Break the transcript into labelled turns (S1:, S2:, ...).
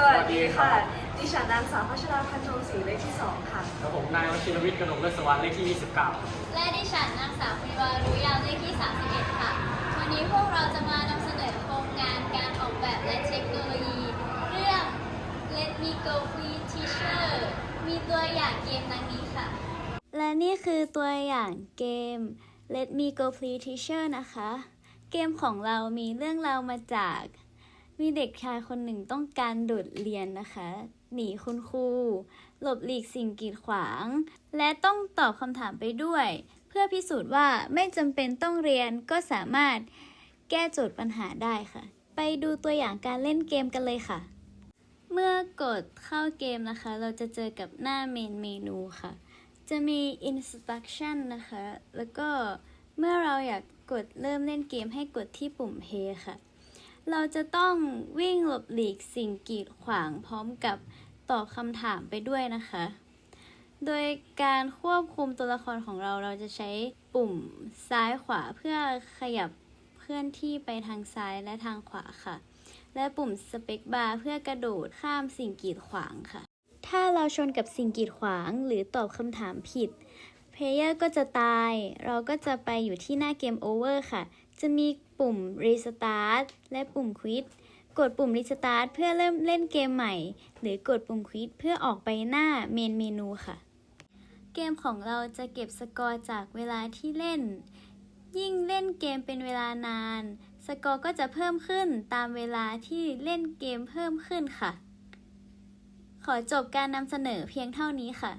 S1: สวัสดีค่ะ ดิฉันนางสาวพัชราพันธ์ทองศรีเลขที่ 2 ค่ะ
S2: ครับผมนายวชิรวิทย์กนกเลิศสวรรค์เลขที่ 29
S3: และดิฉันนางสาวพริวารุยาวเลขที่ 31 ค่ะ วันนี้พวกเราจะมานำเสนอโครงงานการออกแบบและเทคโนโลยี เรื่อง Let Me Go Free Teacher มีตัวอย่างเกมดังนี้ค่ะ
S4: และนี่คือตัวอย่างเกม Let Me Go Play Teacher นะคะ เกมของเรามีเรื่องราวมาจาก มีเด็กชายคนหนึ่งต้องการโดดเรียนนะคะ หนีคุณครู หลบหลีกสิ่งกีดขวาง และต้องตอบคำถามไปด้วย เพื่อพิสูจน์ว่าไม่จำเป็นต้องเรียนก็สามารถแก้โจทย์ปัญหาได้ค่ะ ไปดูตัวอย่างการเล่นเกมกันเลยค่ะ เมื่อกดเข้าเกมนะคะ เราจะเจอกับหน้าเมนเมนูค่ะ จะมี instruction นะคะ แล้วก็เมื่อเราอยากกดเริ่มเล่นเกมให้กดที่ปุ่ม play ค่ะ เราจะต้องวิ่งหลบหลีกสิ่งกีดขวางพร้อมกับตอบคำถามไปด้วยนะคะ โดยการควบคุมตัวละครของเราเราจะใช้ปุ่มซ้ายขวาเพื่อขยับเคลื่อนที่ไปทางซ้ายและทางขวาค่ะ และปุ่มสเปคบาร์เพื่อกระโดดข้ามสิ่งกีดขวางค่ะ ถ้าเราชนกับสิ่งกีดขวางหรือตอบคำถามผิดเพลเยอร์ก็จะตาย เราก็จะไปอยู่ที่หน้าเกมโอเวอร์ค่ะ จะมีปุ่ม Restart และปุ่ม Quit กดปุ่ม Restart เพื่อเริ่มเล่นเกมใหม่ หรือกดปุ่ม Quit เพื่อออกไปหน้าเมนเมนูค่ะ เกมของเราจะเก็บสกอร์จากเวลาที่เล่น ยิ่งเล่นเกมเป็นเวลานาน สกอร์ก็จะเพิ่มขึ้นตามเวลาที่เล่นเกมเพิ่มขึ้นค่ะ ขอจบการนำเสนอเพียงเท่านี้ค่ะ